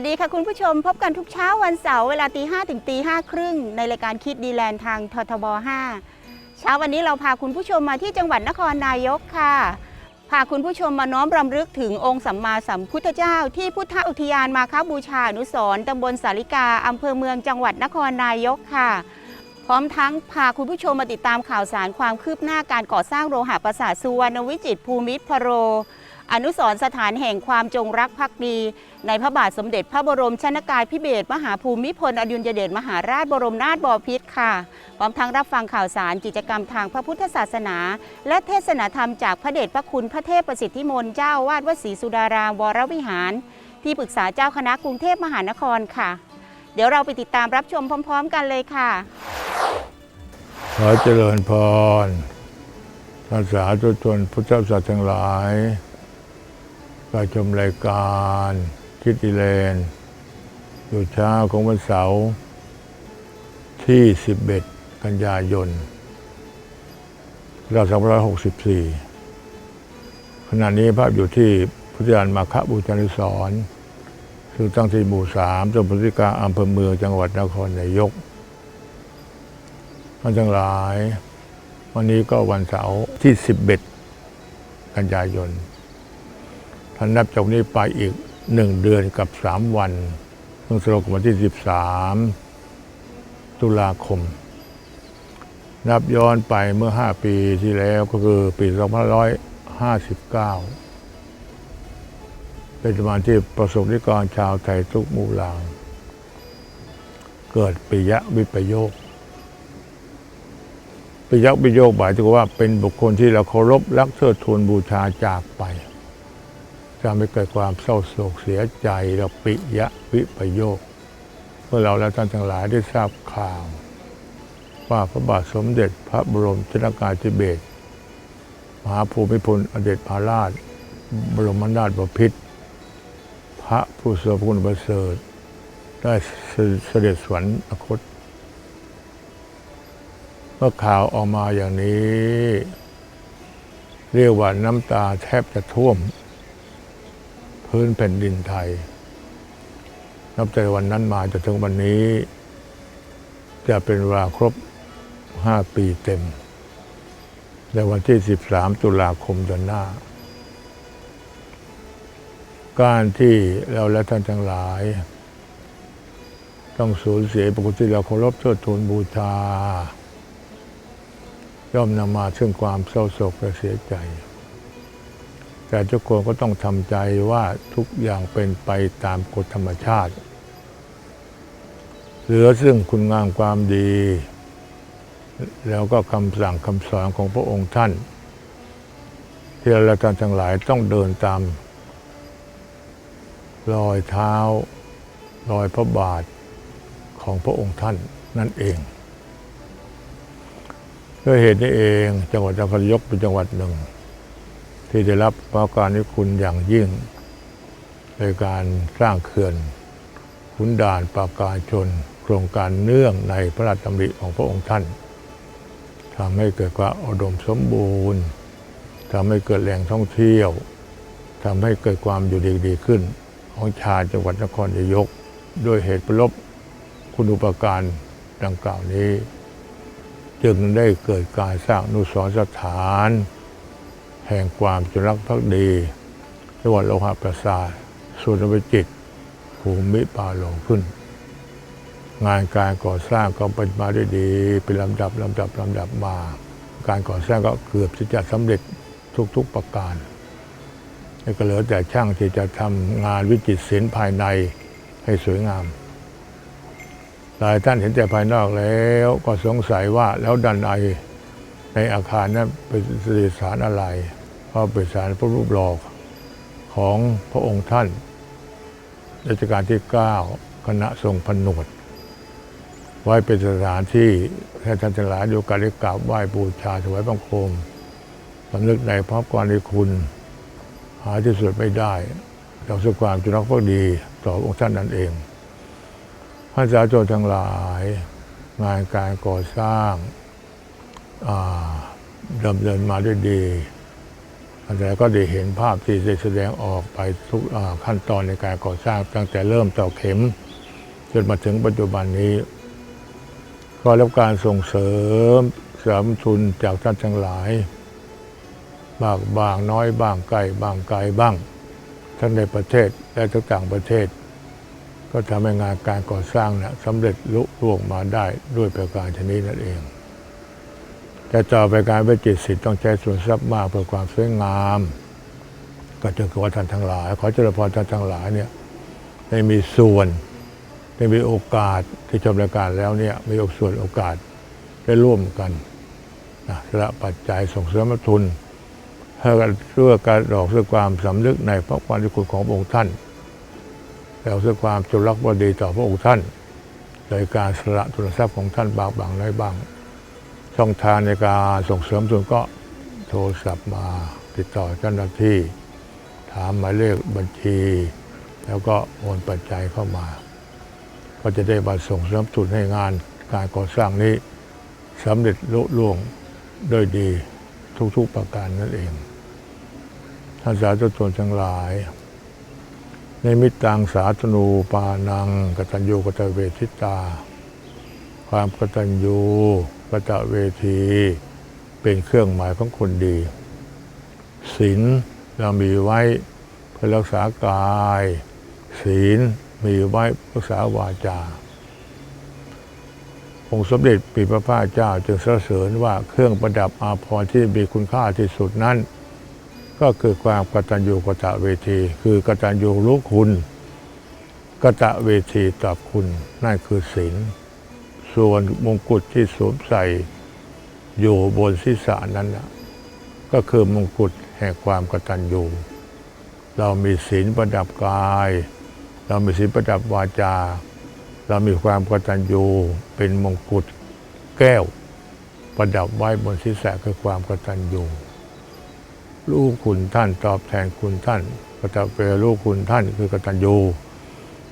วัสดีค่ะคุณผู้ชมพบกันทุกเช้าวันเสาร์เวลาตีห้ถึงตีห้าครึ่งในรายการคิดดีแลนด์ทางททบ 5 เช้าวันนี้เราพาคุณผู้ชมมาที่จังหวัดนครนายกค่ะ พาคุณผู้ชมมาน้อมรำลึกถึงองค์สัมมาสัมพุทธเจ้า ที่พุทธอุทยานมาคบูชาอนุสร์ตำบลสาริกาอำเภอเมืองจังหวัดนครนายกค่ะ พร้อมทั้งพาคุณผู้ชมมาติดตามข่าวสารความคืบหน้าการก่อสร้างโลหะประสาทสุวรรณวิจิตรภูมิพโร อนุสรสถานแห่งความจงรักภักดี ในพระบาทสมเด็จพระบรมชนากาธิเบศมหาภูมิพลอดุลยเดชมหาราชบรมนาถบพิตรค่ะ พร้อมทั้งรับฟังข่าวสารกิจกรรมทางพระพุทธศาสนา และเทศนาธรรมจากพระเดชพระคุณพระเทพประสิทธิมนต์เจ้าวาดวัดศรีสุดารามวรวิหาร ที่ปรึกษาเจ้าคณะกรุงเทพมหานครค่ะ เดี๋ยวเราไปติดตามรับชมพร้อม ๆ กันเลยค่ะ ขอเจริญพรภาษาทุชนพุทธศาสนาทั้งหลาย ก็ชมรายการคิดดีเลน อยู่เช้าของวันเสาร์ที่ 11 กันยายน2564 ขณะนี้ภาพอยู่ที่พุทธยานมาคบูชานิสรณ์คือตั้งที่หมู่สามตำบลพิกาอำเภอเมืองจังหวัดนครนายกท่านทั้งหลาย วันนี้ก็วันเสาร์ที่ 11 กันยายน ท่านนับจากนี้ไปอีกหนึ่งเดือนกับสามวันเพิ่งสรุปวันที่13ตุลาคม นับย้อนไปเมื่อ5ปีที่แล้วก็คือปี2559เก้าเป็นวันที่ประสบนิกรชาวไทยทุกหมู่เหล่าเกิดปิยะวิปโยคปิยักษ์ปิโยกหมายถึงว่าเป็นบุคคลที่เราเคารพรักเทิดทูนบูชาจากไป จะไม่เกิดความเศร้าโศกเสียใจเราปิยะวิปโยคเมื่อเราและท่านทั้งหลายได้ทราบข่าว ว่าพระบาทสมเด็จพระบรมชนากาธิเบศรมหาภูมิพลอเดชพระราช บรมนาถบพิตรพระผู้ทรงคุณประเสริฐได้เสด็จสวรรคต เมื่อข่าวออกมาอย่างนี้ เรียกว่าน้ำตาแทบจะท่วม พื้นแผ่นดินไทย นับแต่วันนั้นมาจนถึงวันนี้ จะเป็นเวลาครบ 5 ปีเต็ม ในวันที่ 13 ตุลาคมเดือนหน้า การที่เราและท่านทั้งหลาย ต้องสูญเสียปกติเราเคารพเทิดทูนบูชาย่อมนำมาซึ่งความเศร้าโศกและเสียใจ แต่ทุกคนก็ต้องทำใจว่าทุกอย่างเป็นไปตามกฎธรรมชาติ เหลือซึ่งคุณงามความดี แล้วก็คำสั่งคำสอนของพระองค์ท่าน ที่เราท่านทั้งหลายต้องเดินตาม รอยเท้า รอยพระบาทของพระองค์ท่านนั่นเองด้วยเหตุนี้เองจังหวัดนครนายกเป็นจังหวัดหนึ่ง ที่ได้รับพระการนิคุณอย่างยิ่ง ในการสร้างเขื่อนขุนด่านปราการชน โครงการเนื่องในพระราชดำริของพระองค์ท่านทำให้เกิดความอุดมสมบูรณ์ทำให้เกิดแหล่งท่องเที่ยวทำให้เกิดความอยู่ดีดีขึ้น ของชาจังหวัดนครนายกด้วยเหตุประลบคุณอุปการดังกล่าวนี้ จึงได้เกิดการสร้างนุสรสถาน แห่งความจงรักภักดีจังหวัดโลหะประสาทสุนทรวิจิตภูมิป่าโลงขึ้น งานการก่อสร้างก็เป็นมาได้ดี เป็นลำดับลำดับลำดับมา การก่อสร้างก็เกือบจะสำเร็จทุกๆประการแล้วก็เหลือแต่ช่างที่จะทำงานวิจิตรศิลป์ภายในให้สวยงาม หลายท่านเห็นแต่ภายนอกแล้วก็สงสัยว่าแล้วด้านในในอาคารนั้นเป็นสรีสารอะไร ราะเป็นสารพระรูปหล่อของพระองค์ท่านรัชกาลที่ 9 คณะทรงผนวด ไว้เป็นสถานที่ให้ท่านทั้งหลายดูการได้กราบไหว้บูชาถวายบังคมสำนึกในพระกรณีคุณ หาที่สุดไม่ได้เราสุความจงรักภักดีต่อองค์ท่านนั่นเองท่านสาธุชนทั้งหลาย งานการก่อสร้างดำเนินมาด้วยดี แต่ก็ได้เห็นภาพที่ได้แสดงออกไปทุกขั้นตอนในการก่อสร้างตั้งแต่เริ่มต่อเข็ม จนมาถึงปัจจุบันนี้ ก็รับการส่งเสริมเสริมทุนจากท่านทั้งหลายบางบางน้อยบางไกลบางไกลบ้าง ทั้งในประเทศและทั้งต่างประเทศ ก็ทำให้งานการก่อสร้างนะสำเร็จลุล่วงมาได้ด้วยประการชนิดนั่นเอง แต่ต่อไปการวิจิตศิลป์ต้องใช้ส่วนทรัพย์มากเพื่อความสวยงาม ก็จะขอท่านทั้งหลาย ขอเจริญพรท่านทั้งหลายเนี่ยได้มีส่วนได้มีโอกาสที่ชมรายการแล้วเนี่ยมีโอกส่วนโอกาสได้ร่วมกันนะสละปัจจัยส่งเสริมทุนเพื่อการเพื่อการดอกเพื่อความสำนึกในพระความดีคุณของพระองค์ท่านแล้วเพื่อความจงรักภักดีต่อพระองค์ท่าน โดยการสละทุนทรัพย์ของท่านบางบางน้อยบาง ช่องทางในการส่งเสริมทุนก็โทรศัพท์มาติดต่อเจ้าหน้าที่ ถามหมายเลขบัญชี แล้วก็โอนปัจจัยเข้ามา ก็จะได้มาส่งเสริมทุนให้งานการก่อสร้างนี้สำเร็จลุล่วงด้วยดีทุกๆประการนั่นเอง ท่านสาธุชนทั้งหลาย ในมิตตังสาธนูปานังกตัญญูกตเวทิตา ความกตัญญู กตเวทีเป็นเครื่องหมายของคนดีศีลเรามีไว้เพื่อรักษากาย ศีลมีไว้รักษาวาจา องค์สมเด็จปีพระพาเจ้าจึงสรรเสริญว่าเครื่องประดับอาภรณ์ที่มีคุณค่าที่สุดนั้น ก็คือความกตัญญูกตเวที คือกตัญญูรู้คุณกตเวทีตอบคุณนั่นคือศีล ส่วนมงกุฎที่สวมใส่อยู่บนศีรษะนั้นนะก็คือมงกุฎแห่งความกตัญญูเรามีศีลประดับกาย เรามีศีลประดับวาจา เรามีความกตัญญูเป็นมงกุฎแก้ว ประดับไว้บนศีรษะคือความกตัญญูลูกคุณท่านตอบแทนคุณท่านกตเวลูกคุณท่านคือกตัญญู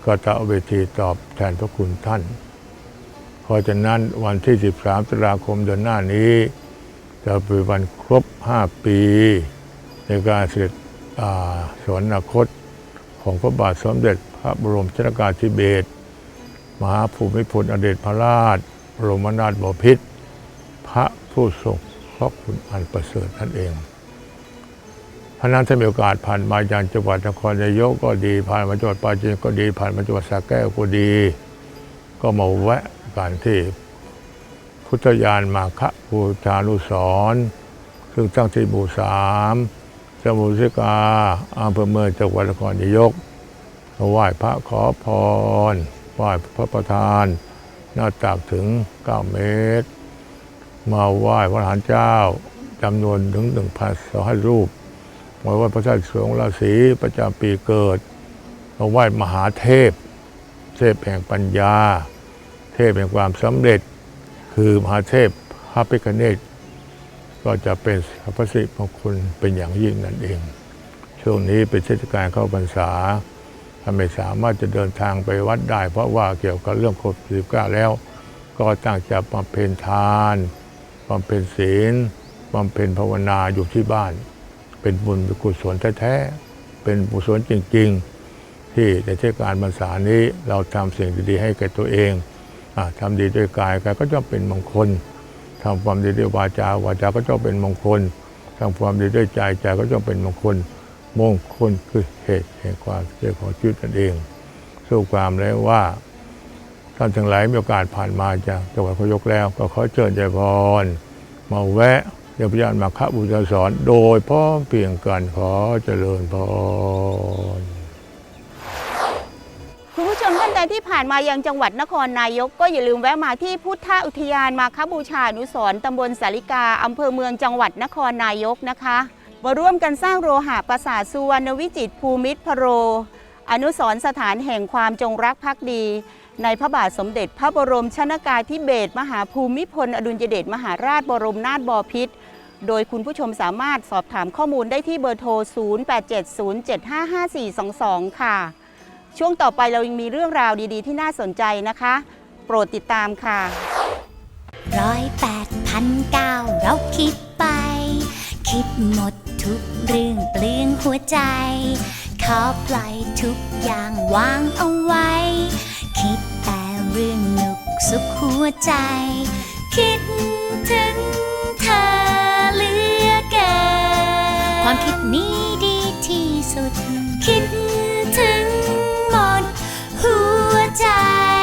กตเวทีตอบแทนพระคุณท่าน เพราะฉะนั้นวันที่ 13ตุลาคมเดือนหน้านี้ จะเป็นวันครบ 5 ปี ในการเสด็จสวรรคตของพระบาทสมเด็จพระบรมชนกาธิเบศรมหาภูมิพลอเดชพระราชบรมนาถบพิตรพระผู้ทรงพระคุณอันประเสริฐนั่นเองพราะฉะนั้นถ้ามีโอกาสผ่านมาอย่างจังหวัดนครนายกก็ดี ผ่านมาจังหวัดปราจีนก็ดี ผ่านมาจังหวัดสระแก้วก็ดี ก็มาแวะ กันที่พุทธยานมาคะบูชานุสรซึ่งตั้งที่หมู่สามสมุทรสาอำเภอเมืองจังหวัดนครนายกมาไหว้พระขอพรไหว้พระประธาน หน้าตักถึง 9 เมตร มาไหว้พระหารเจ้าจำนวนถึง1,200รูปมาไหว้พระธาตุสงราศีประจำปีเกิดมาไหว้มหาเทพ เทพแห่งปัญญา เทพแห่งความสำเร็จ คือมหาเทพพระพิฆเนศก็จะเป็นพระสิริมงคลเป็นอย่างยิ่งนั่นเอง ช่วงนี้เป็นเทศกาลเข้าพรรษาถ้าไม่สามารถจะเดินทางไปวัดได้ เพราะว่าเกี่ยวกับเรื่องโควิด19แล้ว ก็ตั้งใจบำเพ็ญทานบำเพ็ญศีลบำเพ็ญภาวนาอยู่ที่บ้าน เป็นบุญเป็นกุศลแท้ๆเป็นกุศลจริง ๆ ที่ในเทศกาลพรรษานี้เราทำสิ่งดีๆให้แก่ตัวเอง ทำดีด้วยกายกายก็จะเป็นมงคลทำความดีด้วยวาจาวาจาก็จะเป็นมงคลทำความดีด้วยใจใจก็จะเป็นมงคล มงคลคือเหตุแห่งความเจริญของชีวิตนั่นเอง สู้ความแล้วว่าท่านทั้งหลายมีโอกาสผ่านมาจากจังหวัดพยกแล้ว ก็ขอเชิญใจพร มาแวะเดี๋ยวพยานมาคบูชาสอน โดยพร้อมเพียงกันขอเจริญพร นที่ผ่านมายังจังหวัดนครนายก ก็อย่าลืมแวะมาที่พุทธอุทยานมาคบูชาอนุสรตำบลสาริกาอำเภอเมืองจังหวัดนครนายกนะคะมาร่วมกันสร้างโรหะปราสาทสุวรรณวิจิตภูมิตรพโร อนุสรสถานแห่งความจงรักภักดี ในพระบาทสมเด็จพระบรมชนากาธิเบศรมหาภูมิพล อดุลยเดชมหาราชบรมนาถบพิตรโดยคุณผู้ชมสามารถสอบถามข้อมูลได้ที่เบอร์โทร 0870755422 ค่ะ ช่วงต่อไปเรายังมีเรื่องราวดีๆ ที่น่าสนใจนะคะ โปรดติดตามค่ะร้อยแปดพันเก้าเราคิดไป คิดหมดทุกเรื่องเปลืองหัวใจ ขอปล่อยทุกอย่างวางเอาไว้ คิดแต่เรื่องหนุกสุขหัวใจ คิดถึงเธอเหลือเกินความคิดนี้ 在